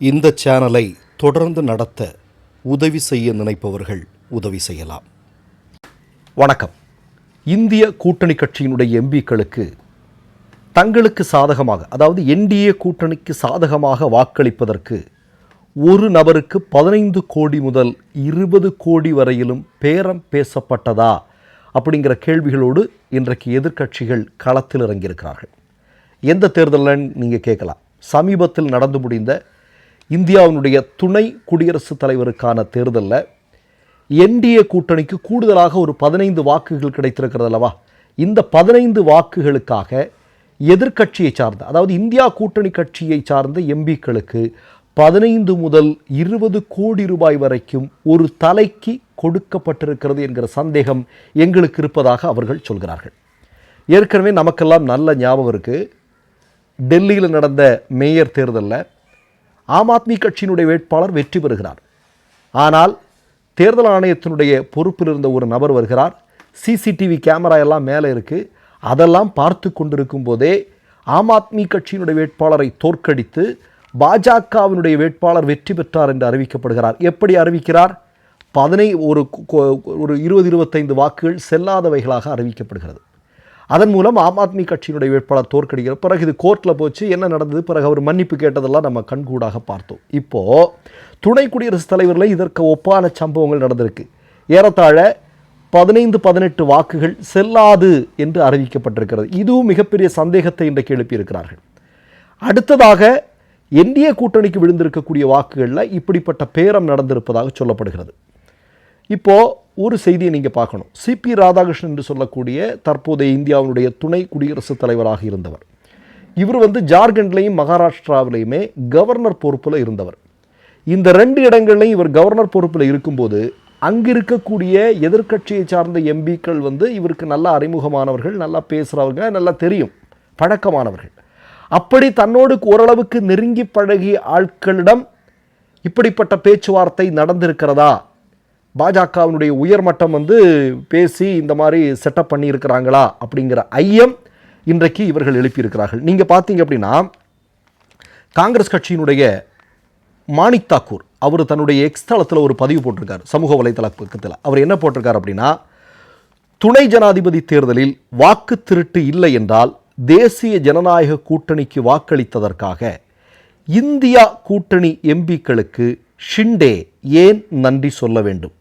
இந்த சேனலை தொடர்ந்து நடத்த உதவி செய்ய நினைப்பவர்கள் உதவி செய்யலாம். வணக்கம். இந்திய கூட்டணி கட்சியினுடைய எம்பிக்களுக்கு தங்களுக்கு சாதகமாக அதாவது என்டிஏ கூட்டணிக்கு சாதகமாக வாக்களிப்பதற்கு ஒரு நபருக்கு பதினைந்து கோடி முதல் இருபது கோடி வரையிலும் பேரம் பேசப்பட்டதா அப்படிங்கிற கேள்விகளோடு இன்றைக்கு எதிர்க்கட்சிகள் களத்தில் இறங்கியிருக்கிறார்கள். எந்த தேர்தலில் நீங்கள் கேட்கலாம். சமீபத்தில் நடந்து முடிந்த இந்தியாவினுடைய துணை குடியரசுத் தலைவருக்கான தேர்தலில் என்டிஏ கூட்டணிக்கு கூடுதலாக ஒரு பதினைந்து வாக்குகள் கிடைத்திருக்கிறது அல்லவா? இந்த பதினைந்து வாக்குகளுக்காக எதிர்க்கட்சியை சார்ந்த அதாவது இந்தியா கூட்டணி கட்சியை சார்ந்த எம்பிக்களுக்கு பதினைந்து முதல் இருபது கோடி ரூபாய் வரைக்கும் ஒரு தலைக்கு கொடுக்கப்பட்டிருக்கிறது என்கிற சந்தேகம் எங்களுக்கு இருப்பதாக அவர்கள் சொல்கிறார்கள். ஏற்கனவே நமக்கெல்லாம் நல்ல ஞாபகம் இருக்குது டெல்லியில் நடந்த மேயர் தேர்தலில் ஆம் ஆத்மி கட்சியினுடைய வேட்பாளர் வெற்றி பெறுகிறார். ஆனால் தேர்தல் ஆணையத்தினுடைய பொறுப்பில் இருந்த ஒரு நபர் வருகிறார். சிசிடிவி கேமரா எல்லாம் மேலே இருக்குது அதெல்லாம் பார்த்து கொண்டிருக்கும் போதே ஆம் ஆத்மி கட்சியினுடைய வேட்பாளரை தோற்கடித்து பாஜகவினுடைய வேட்பாளர் வெற்றி பெற்றார் என்று அறிவிக்கப்படுகிறார். எப்படி அறிவிக்கிறார்? பதினை ஒரு கொ- ஒரு இருபது இருபத்தைந்து வாக்குகள் செல்லாதவைகளாக அறிவிக்கப்படுகிறது. அதன் மூலம் ஆம் ஆத்மி கட்சியினுடைய வேட்பாளர் தோற்கடிக்கிற பிறகு இது கோர்ட்டில் போச்சு. என்ன நடந்தது? பிறகு அவர் மன்னிப்பு கேட்டதெல்லாம் நம்ம கண்கூடாக பார்த்தோம். இப்போது துணை குடியரசுத் தலைவரில் இதற்கு ஒப்பான சம்பவங்கள் நடந்திருக்கு. ஏறத்தாழ பதினைந்து பதினெட்டு வாக்குகள் செல்லாது என்று அறிவிக்கப்பட்டிருக்கிறது. இதுவும் மிகப்பெரிய சந்தேகத்தை இன்றைக்கு எழுப்பியிருக்கிறார்கள். அடுத்ததாக என்டிஏ கூட்டணிக்கு விழுந்திருக்கக்கூடிய வாக்குகளில் இப்படிப்பட்ட பேரம் நடந்திருப்பதாக சொல்லப்படுகிறது. இப்போது ஒரு செய்தியை நீங்கள் பார்க்கணும். சிபி ராதாகிருஷ்ணன் என்று சொல்லக்கூடிய தற்போதைய இந்தியாவினுடைய துணை குடியரசுத் தலைவராக இருந்தவர். இவர் வந்து ஜார்க்கண்ட்லையும் மகாராஷ்டிராவிலையுமே கவர்னர் பொறுப்பில் இருந்தவர். இந்த ரெண்டு இடங்கள்லையும் இவர் கவர்னர் பொறுப்பில் இருக்கும்போது அங்கு இருக்கக்கூடிய எதிர்க்கட்சியை சார்ந்த எம்பிக்கள் வந்து இவருக்கு நல்லா அறிமுகமானவர்கள் நல்லா பேசுகிறவங்க நல்லா தெரியும் பழக்கமானவர்கள். அப்படி தன்னோடு ஓரளவுக்கு நெருங்கி பழகிய ஆட்களிடம் இப்படிப்பட்ட பேச்சுவார்த்தை நடந்திருக்கிறதா? பாஜகவினுடைய உயர்மட்டம் வந்து பேசி இந்த மாதிரி செட்டப் பண்ணியிருக்கிறாங்களா அப்படிங்கிற ஐயம் இன்றைக்கு இவர்கள் எழுப்பியிருக்கிறார்கள். நீங்கள் பார்த்தீங்க அப்படின்னா காங்கிரஸ் கட்சியினுடைய மாணிக் தாக்கூர் அவர் தன்னுடைய எக்ஸ்தளத்தில் ஒரு பதிவு போட்டிருக்கார் சமூக வலைதள பக்கத்தில் அவர் என்ன போட்டிருக்கார் அப்படின்னா துணை ஜனாதிபதி தேர்தலில் வாக்கு திருட்டு இல்லை என்றால் தேசிய ஜனநாயக கூட்டணிக்கு வாக்களித்ததற்காக இந்தியா கூட்டணி எம்பிக்களுக்கு ஷிண்டே ஏன் நன்றி சொல்ல வேண்டும்?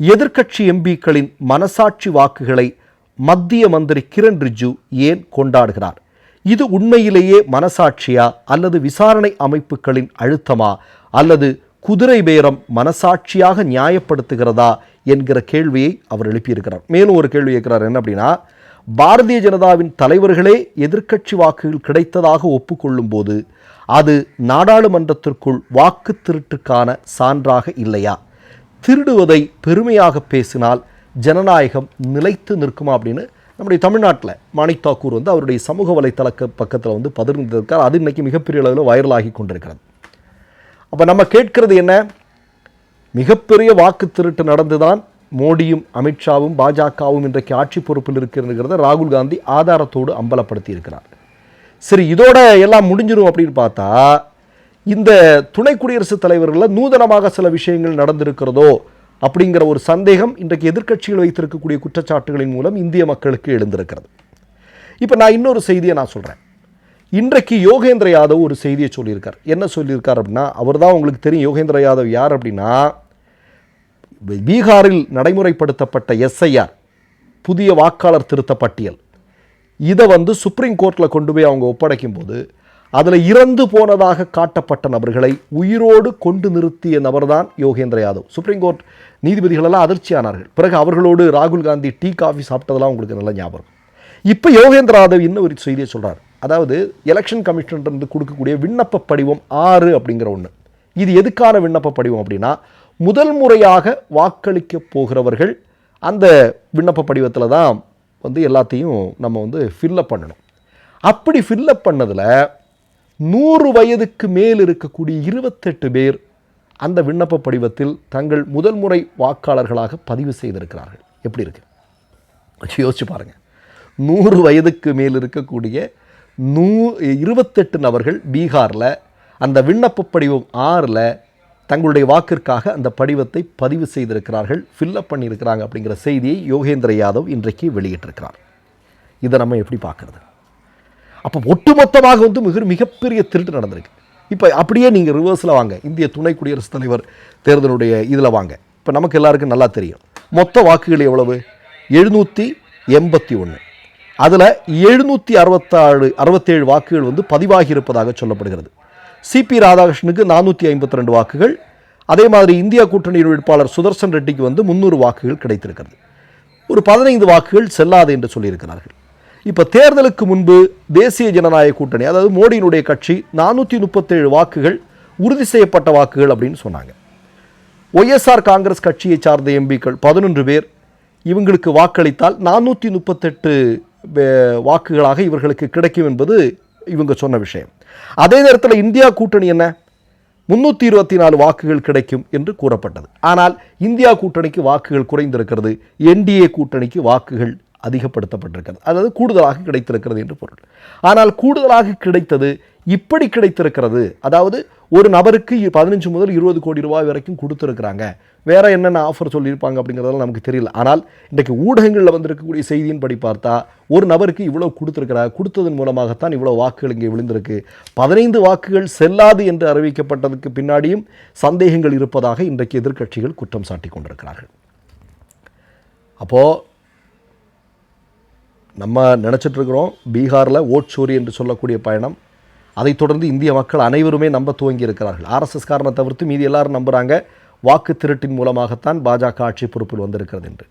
எதிர்க்கட்சி எம்பிக்களின் மனசாட்சி வாக்குகளை மத்திய மந்திரி கிரண் ரிஜ்ஜு ஏன் கொண்டாடுகிறார்? இது உண்மையிலேயே மனசாட்சியா அல்லது விசாரணை அமைப்புகளின் அழுத்தமா? அல்லது குதிரை பேரம் மனசாட்சியாக நியாயப்படுத்துகிறதா என்கிற கேள்வியை அவர் எழுப்பியிருக்கிறார். மேலும் ஒரு கேள்வி கேட்கிறார். என்ன அப்படின்னா பாரதிய ஜனதாவின் தலைவர்களே எதிர்க்கட்சி வாக்குகள் கிடைத்ததாக ஒப்புக்கொள்ளும் போது அது நாடாளுமன்றத்திற்குள் வாக்கு திருட்டுக்கான சான்றாக இல்லையா? திருடுவதை பெருமையாக பேசினால் ஜனநாயகம் நிலைத்து நிற்குமா அப்படின்னு நம்முடைய தமிழ்நாட்டில் மாணிக் தாக்கூர் வந்து அவருடைய சமூக வலைத்தள பக்கத்தில் வந்து பகிர்ந்திருக்கார். அது இன்றைக்கி மிகப்பெரிய அளவில் வைரலாகி கொண்டிருக்கிறது. அப்போ நம்ம கேட்கிறது என்ன? மிகப்பெரிய வாக்கு திருட்டு நடந்துதான் மோடியும் அமித்ஷாவும் பாஜகவும் இன்றைக்கு ஆட்சி பொறுப்பில் இருக்கிறதுங்கிறத ராகுல் காந்தி ஆதாரத்தோடு அம்பலப்படுத்தி இருக்கிறார் சரி இதோட எல்லாம் முடிஞ்சிடும் அப்படின்னு பார்த்தா இந்த துணை குடியரசுத் தலைவர்களில் நூதனமாக சில விஷயங்கள் நடந்திருக்கிறதோ அப்படிங்கிற ஒரு சந்தேகம் இன்றைக்கு எதிர்க்கட்சிகள் வைத்திருக்கக்கூடிய குற்றச்சாட்டுகளின் மூலம் இந்திய மக்களுக்கு எழுந்திருக்கிறது. இப்போ நான் இன்னொரு செய்தியை நான் சொல்கிறேன் இன்றைக்கு யோகேந்திர யாதவ் ஒரு செய்தியை சொல்லியிருக்கார். என்ன சொல்லியிருக்கார் அப்படின்னா அவர் தான் உங்களுக்கு தெரியும் யோகேந்திர யாதவ் யார் அப்படின்னா பீகாரில் நடைமுறைப்படுத்தப்பட்ட எஸ்ஐஆர் புதிய வாக்காளர் திருத்த பட்டியல். இதை வந்து சுப்ரீம் கோர்ட்டில் கொண்டு போய் அவங்க ஒப்படைக்கும் போது அதில் இறந்து போனதாக காட்டப்பட்ட நபர்களை உயிரோடு கொண்டு நிறுத்திய நபர்தான் யோகேந்திர யாதவ். சுப்ரீம் கோர்ட் நீதிபதிகளெல்லாம் அதிர்ச்சியானார்கள். பிறகு அவர்களோடு ராகுல் காந்தி டீ காஃபி சாப்பிட்டதெல்லாம் உங்களுக்கு நல்ல ஞாபகம். இப்போ யோகேந்திர யாதவ் இன்னும் ஒரு செய்தியை சொல்கிறார் அதாவது எலெக்ஷன் கமிஷன் கொடுக்கக்கூடிய விண்ணப்ப படிவம் ஆறு அப்படிங்கிற ஒன்று இது எதுக்கான விண்ணப்ப படிவம் அப்படின்னா முதல் முறையாக வாக்களிக்க போகிறவர்கள் அந்த விண்ணப்ப படிவத்தில் தான் வந்து எல்லாத்தையும் நம்ம வந்து ஃபில்லப் பண்ணணும். அப்படி ஃபில்லப் பண்ணதில் நூறு வயதுக்கு மேல் இருக்கக்கூடிய இருபத்தெட்டு பேர் அந்த விண்ணப்ப படிவத்தில் தங்கள் முதல் முறை வாக்காளர்களாக பதிவு செய்திருக்கிறார்கள். எப்படி இருக்கு? யோசிச்சு பாருங்கள் நூறு வயதுக்கு மேல் இருக்கக்கூடிய நூ இருபத்தெட்டு நபர்கள் பீகாரில் அந்த விண்ணப்ப படிவம் ஆறில் தங்களுடைய வாக்கிற்காக அந்த படிவத்தை பதிவு செய்திருக்கிறார்கள் ஃபில்லப் பண்ணியிருக்கிறாங்க அப்படிங்கிற செய்தியை யோகேந்திர யாதவ் இன்றைக்கு வெளியிட்டிருக்கிறார். இதை நம்ம எப்படி பார்க்குறது? அப்போ ஒட்டுமொத்தமாக வந்து மிக மிகப்பெரிய திருட்டு நடந்திருக்கு. இப்போ அப்படியே நீங்கள் ரிவர்ஸில் வாங்க. இந்திய துணை குடியரசுத் தலைவர் தேர்தலுடைய இதில் வாங்க. இப்போ நமக்கு எல்லாருக்கும் நல்லா தெரியும். மொத்த வாக்குகள் எவ்வளவு? எழுநூற்றி எண்பத்தி ஒன்று அதில் எழுநூற்றி அறுபத்தாறு அறுபத்தேழு வாக்குகள் வந்து பதிவாகி இருப்பதாக சொல்லப்படுகிறது. சிபி ராதாகிருஷ்ணனுக்கு நானூற்றி ஐம்பத்தி ரெண்டு வாக்குகள். அதே மாதிரி இந்தியா கூட்டணி வேட்பாளர் சுதர்சன் ரெட்டிக்கு வந்து முந்நூறு வாக்குகள் கிடைத்திருக்கிறது. ஒரு பதினைந்து வாக்குகள் செல்லாது என்று சொல்லியிருக்கிறார்கள். இப்போ தேர்தலுக்கு முன்பு தேசிய ஜனநாயக கூட்டணி அதாவது மோடியினுடைய கட்சி நானூற்றி முப்பத்தேழு வாக்குகள் உறுதி செய்யப்பட்ட வாக்குகள் அப்படின்னு சொன்னாங்க. ஒய்எஸ்ஆர் காங்கிரஸ் கட்சியை சார்ந்த எம்பிக்கள் பதினொன்று பேர் இவங்களுக்கு வாக்களித்தால் நானூற்றி முப்பத்தெட்டு வாக்குகளாக இவர்களுக்கு கிடைக்கும் என்பது இவங்க சொன்ன விஷயம். அதே நேரத்தில் இந்தியா கூட்டணி என்ன? முன்னூற்றி இருபத்தி நாலு வாக்குகள் கிடைக்கும் என்று கூறப்பட்டது. ஆனால் இந்தியா கூட்டணிக்கு வாக்குகள் குறைந்திருக்கிறது. என்டிஏ கூட்டணிக்கு வாக்குகள் அதிகப்படுத்தப்பட்டிருக்கிறது. அதாவது கூடுதலாக கிடைத்திருக்கிறது என்று பொருள். ஆனால் கூடுதலாக கிடைத்தது இப்படி கிடைத்திருக்கிறது. அதாவது ஒரு நபருக்கு பதினஞ்சு முதல் இருபது கோடி ரூபாய் வரைக்கும் கொடுத்துருக்குறாங்க. வேறு என்னென்ன ஆஃபர் சொல்லியிருப்பாங்க அப்படிங்கிறதெல்லாம் நமக்கு தெரியல. ஆனால் இன்றைக்கு ஊடகங்களில் வந்திருக்கக்கூடிய செய்தியின்படி பார்த்தா ஒரு நபருக்கு இவ்வளோ கொடுத்துருக்கிறார். கொடுத்ததன் மூலமாகத்தான் இவ்வளோ வாக்குகள் இங்கே விழுந்திருக்கு. பதினைந்து வாக்குகள் செல்லாது என்று அறிவிக்கப்பட்டதுக்கு பின்னாடியும் சந்தேகங்கள் இருப்பதாக இன்றைக்கு எதிர்க்கட்சிகள் குற்றம் சாட்டி கொண்டிருக்கிறார்கள். அப்போது நம்ம நினச்சிட்டு இருக்கிறோம் பீகாரில் ஓட் சோரி என்று சொல்லக்கூடிய பயணம். அதைத் தொடர்ந்து இந்திய மக்கள் அனைவருமே நம்ப துவங்கி இருக்கிறார்கள். ஆர்எஸ்எஸ் காரனை தவிர்த்து மீதி எல்லாரும் நம்புகிறாங்க வாக்கு திருட்டின் மூலமாகத்தான் பாஜக ஆட்சி பொறுப்பில் வந்திருக்கிறது என்று.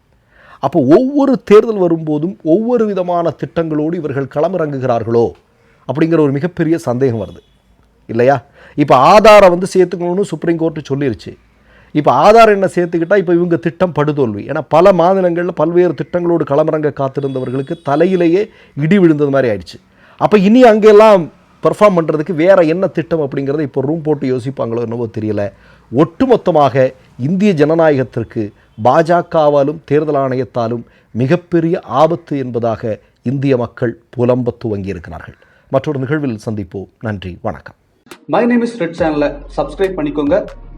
அப்போ ஒவ்வொரு தேர்தல் வரும்போதும் ஒவ்வொரு விதமான திட்டங்களோடு இவர்கள் களமிறங்குகிறார்களோ அப்படிங்கிற ஒரு மிகப்பெரிய சந்தேகம் வருது. இல்லையா? இப்போ ஆதாரை வந்து சேர்த்துக்கணும்னு சுப்ரீம் கோர்ட்டு சொல்லிருச்சு. இப்போ ஆதார் என்ன சேர்த்துக்கிட்டா இப்போ இவங்க திட்டம் படுதோல்வி. ஏன்னா பல மாநிலங்களில் பல்வேறு திட்டங்களோடு களமிறங்க காத்திருந்தவர்களுக்கு தலையிலேயே இடி விழுந்தது மாதிரி ஆயிடுச்சு. அப்போ இனி அங்கெல்லாம் பெர்ஃபார்ம் பண்ணுறதுக்கு வேறு என்ன திட்டம் அப்படிங்கிறத இப்போ ரூம் போட்டு யோசிப்பாங்களோ என்னவோ தெரியல. ஒட்டுமொத்தமாக இந்திய ஜனநாயகத்திற்கு பாஜகவாலும் தேர்தல் ஆணையத்தாலும் மிகப்பெரிய ஆபத்து என்பதாக இந்திய மக்கள் புலம்ப துவங்கி இருக்கிறார்கள் மற்றொரு நிகழ்வில் சந்திப்போம். நன்றி. வணக்கம். மை நேம் இஸ் ரெட் சேனலை சப்ஸ்கிரைப் பண்ணிக்கோங்க.